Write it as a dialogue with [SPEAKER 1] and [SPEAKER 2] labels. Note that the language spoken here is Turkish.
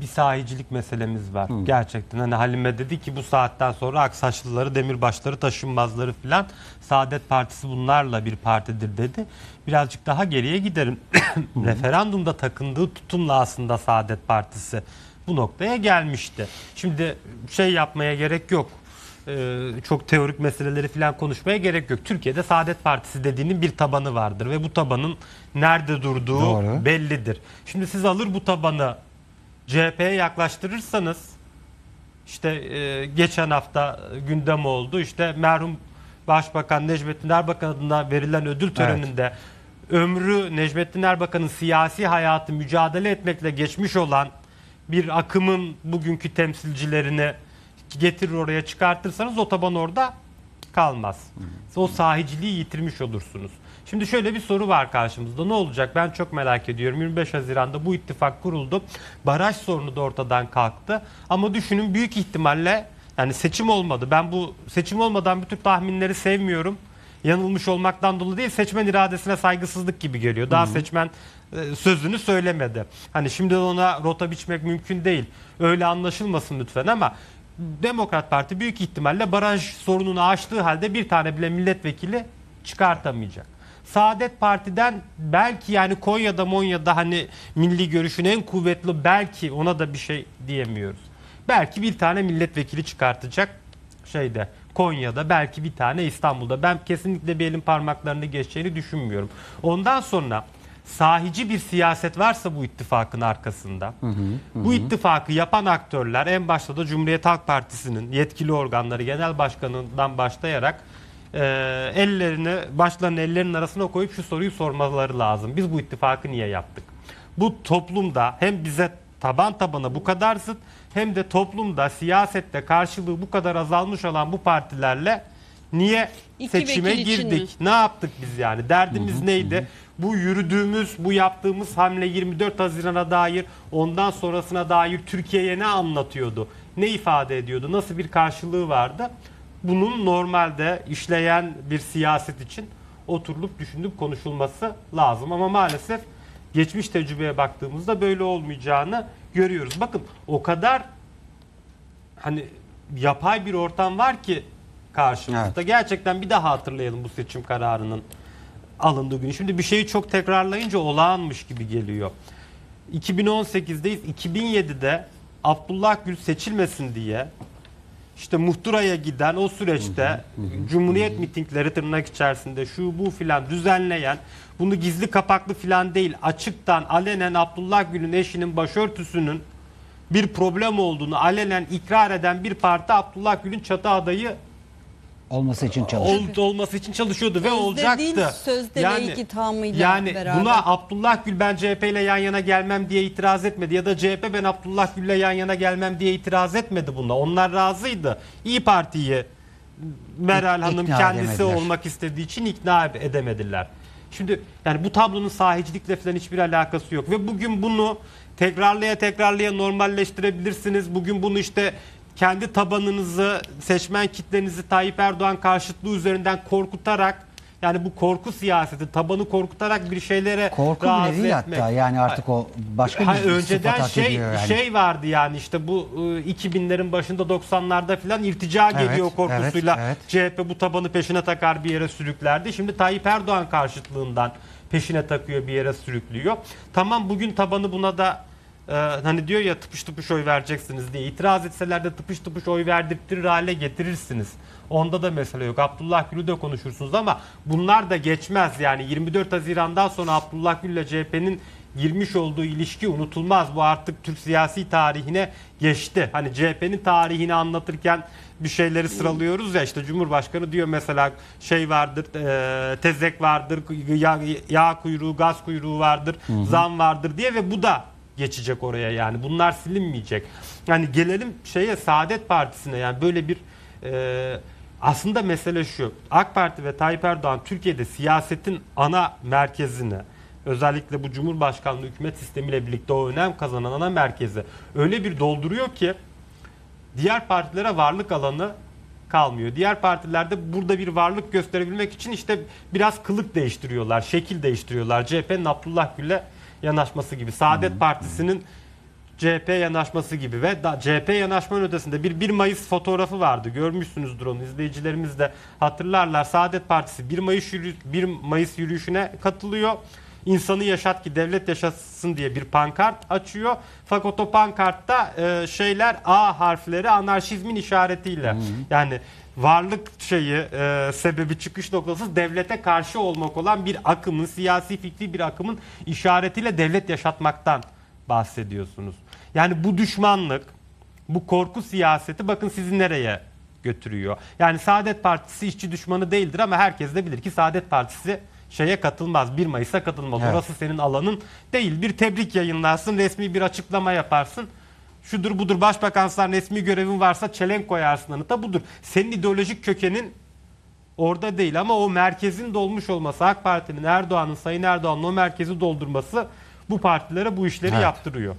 [SPEAKER 1] bir sahicilik meselemiz var. Gerçekten hani Halime dedi ki bu saatten sonra Aksaçlıları, Demirbaşları, Taşınmazları filan Saadet Partisi bunlarla bir partidir dedi. Birazcık daha geriye giderim. Referandumda takındığı tutumla aslında Saadet Partisi bu noktaya gelmişti. Şimdi şey yapmaya gerek yok. Ee, çok teorik meseleleri falan konuşmaya gerek yok. Türkiye'de Saadet Partisi dediğinin bir tabanı vardır ve bu tabanın nerede durduğu
[SPEAKER 2] Doğru.
[SPEAKER 1] bellidir. Şimdi siz alır bu tabanı CHP'ye yaklaştırırsanız işte e, geçen hafta gündem oldu. İşte merhum Başbakan Necmettin Erbakan adına verilen ödül töreninde ömrü Necmettin Erbakan'ın siyasi hayatı mücadele etmekle geçmiş olan bir akımın bugünkü temsilcilerini getirir oraya çıkartırsanız o taban orada kalmaz. O sahiciliği yitirmiş olursunuz. Şimdi şöyle bir soru var karşımızda. Ne olacak? Ben çok merak ediyorum. 25 Haziran'da bu ittifak kuruldu. Baraj sorunu da ortadan kalktı. Ama düşünün büyük ihtimalle yani seçim olmadı. Ben bu seçim olmadan bütün tahminleri sevmiyorum. Yanılmış olmaktan dolayı değil, seçmen iradesine saygısızlık gibi geliyor. Daha seçmen e, sözünü söylemedi. Hani şimdi ona rota biçmek mümkün değil. Öyle anlaşılmasın lütfen ama Demokrat Parti büyük ihtimalle baraj sorununu aştığı halde bir tane bile milletvekili çıkartamayacak. Saadet Parti'den belki yani Konya'da Monya'da hani milli görüşün en kuvvetli belki ona da bir şey diyemiyoruz. Belki bir tane milletvekili çıkartacak şeyde Konya'da belki bir tane İstanbul'da. Ben kesinlikle bir elin parmaklarını geçeceğini düşünmüyorum. Ondan sonra sahici bir siyaset varsa bu ittifakın arkasında bu ittifakı yapan aktörler en başta da Cumhuriyet Halk Partisi'nin yetkili organları genel başkanından başlayarak e, ellerini başlarını ellerinin arasına koyup şu soruyu sormaları lazım. Biz bu ittifakı niye yaptık? Bu toplumda hem bize taban tabana bu kadar zıt hem de toplumda siyasette karşılığı bu kadar azalmış olan bu partilerle niye
[SPEAKER 3] İki
[SPEAKER 1] seçime girdik? Ne yaptık biz yani? Derdimiz neydi? Bu yürüdüğümüz, bu yaptığımız hamle 24 Haziran'a dair, ondan sonrasına dair Türkiye'ye ne anlatıyordu? Ne ifade ediyordu? Nasıl bir karşılığı vardı? Bunun normalde işleyen bir siyaset için oturulup düşünülüp konuşulması lazım. Ama maalesef geçmiş tecrübeye baktığımızda böyle olmayacağını görüyoruz. Bakın o kadar hani yapay bir ortam var ki karşımızda.
[SPEAKER 2] Evet.
[SPEAKER 1] Gerçekten bir daha hatırlayalım bu seçim kararının alındığı günü. Şimdi bir şeyi çok tekrarlayınca olağanmış gibi geliyor. 2018'deyiz. 2007'de Abdullah Gül seçilmesin diye işte muhtıraya giden o süreçte Cumhuriyet mitingleri tırnak içerisinde şu bu filan düzenleyen bunu gizli kapaklı filan değil açıktan alenen Abdullah Gül'ün eşinin başörtüsünün bir problem olduğunu alenen ikrar eden bir parti Abdullah Gül'ün çatı adayı
[SPEAKER 2] Olması için çalışıyor.
[SPEAKER 1] ol, olması için çalışıyordu ve
[SPEAKER 3] Sözde
[SPEAKER 1] olacaktı.
[SPEAKER 3] değil, sözde ve ikitamıyla
[SPEAKER 1] yani
[SPEAKER 3] beraber.
[SPEAKER 1] buna Abdullah Gül ben CHP ile yan yana gelmem diye itiraz etmedi ya da CHP ben Abdullah Gül'le yan yana gelmem diye itiraz etmedi buna. Onlar razıydı. İyi Parti'yi Meral
[SPEAKER 2] İk-
[SPEAKER 1] Hanım
[SPEAKER 2] ikna
[SPEAKER 1] kendisi
[SPEAKER 2] edemediler.
[SPEAKER 1] olmak istediği için ikna edemediler. Şimdi yani bu tablonun sahicilikle falan hiçbir alakası yok ve bugün bunu tekrarlaya tekrarlaya normalleştirebilirsiniz. Bugün bunu işte kendi tabanınızı, seçmen kitlenizi Tayyip Erdoğan karşıtlığı üzerinden korkutarak yani bu korku siyaseti, tabanı korkutarak bir şeylere
[SPEAKER 2] Korku
[SPEAKER 1] razı
[SPEAKER 2] bile değil
[SPEAKER 1] etmek.
[SPEAKER 2] hatta yani artık o başka
[SPEAKER 1] Hayır,
[SPEAKER 2] bir
[SPEAKER 1] önceden şey
[SPEAKER 2] yani.
[SPEAKER 1] şey vardı yani işte bu e, 2000'lerin başında 90'larda falan irtica
[SPEAKER 2] Evet,
[SPEAKER 1] geliyor korkusuyla
[SPEAKER 2] evet,
[SPEAKER 1] CHP bu tabanı peşine takar bir yere sürüklerdi. Şimdi Tayyip Erdoğan karşıtlığından peşine takıyor bir yere sürüklüyor. Tamam bugün tabanı buna da e, hani diyor ya tıpış tıpış oy vereceksiniz diye itiraz etseler de tıpış tıpış oy verdirttirir hale getirirsiniz. Onda da mesele yok. Abdullah Gül'ü de konuşursunuz ama bunlar da geçmez. Yani 24 Haziran'dan sonra Abdullah Gül ile CHP'nin girmiş olduğu ilişki unutulmaz. Bu artık Türk siyasi tarihine geçti. Hani CHP'nin tarihini anlatırken bir şeyleri sıralıyoruz ya işte Cumhurbaşkanı diyor mesela şey vardır, e, tezek vardır, yağ, yağ kuyruğu, gaz kuyruğu vardır, zam vardır diye ve bu da geçecek oraya yani. Bunlar silinmeyecek. Yani gelelim şeye Saadet Partisi'ne yani böyle bir e, aslında mesele şu. AK Parti ve Tayyip Erdoğan Türkiye'de siyasetin ana merkezini özellikle bu Cumhurbaşkanlığı hükümet sistemiyle birlikte o önem kazanan ana merkezi öyle bir dolduruyor ki diğer partilere varlık alanı kalmıyor. Diğer partilerde burada bir varlık gösterebilmek için işte biraz kılık değiştiriyorlar, şekil değiştiriyorlar. CHP'nin Abdullah Gül'le yanaşması gibi. Saadet Partisi'nin CHP yanaşması gibi ve da CHP yanaşmanın ötesinde bir 1 Mayıs fotoğrafı vardı. Görmüşsünüzdür onu. izleyicilerimiz de hatırlarlar. Saadet Partisi 1 Mayıs yürü- 1 Mayıs yürüyüşüne katılıyor. İnsanı yaşat ki devlet yaşasın diye bir pankart açıyor. Fakat o pankartta e, şeyler A harfleri anarşizmin işaretiyle. Yani varlık şeyi e, sebebi çıkış noktası devlete karşı olmak olan bir akımın siyasi fikri bir akımın işaretiyle devlet yaşatmaktan bahsediyorsunuz. Yani bu düşmanlık, bu korku siyaseti bakın sizi nereye götürüyor. Yani Saadet Partisi işçi düşmanı değildir ama herkes de bilir ki Saadet Partisi şeye katılmaz. 1 Mayıs'a katılmaz.
[SPEAKER 2] Evet.
[SPEAKER 1] Orası senin alanın değil. Bir tebrik yayınlarsın, resmi bir açıklama yaparsın. Şudur budur başbakanslar resmi görevin varsa çelenk koyarsın anıta budur. Senin ideolojik kökenin orada değil ama o merkezin dolmuş olması AK Parti'nin Erdoğan'ın Sayın Erdoğan'ın o merkezi doldurması bu partilere bu işleri
[SPEAKER 2] Evet.
[SPEAKER 1] yaptırıyor.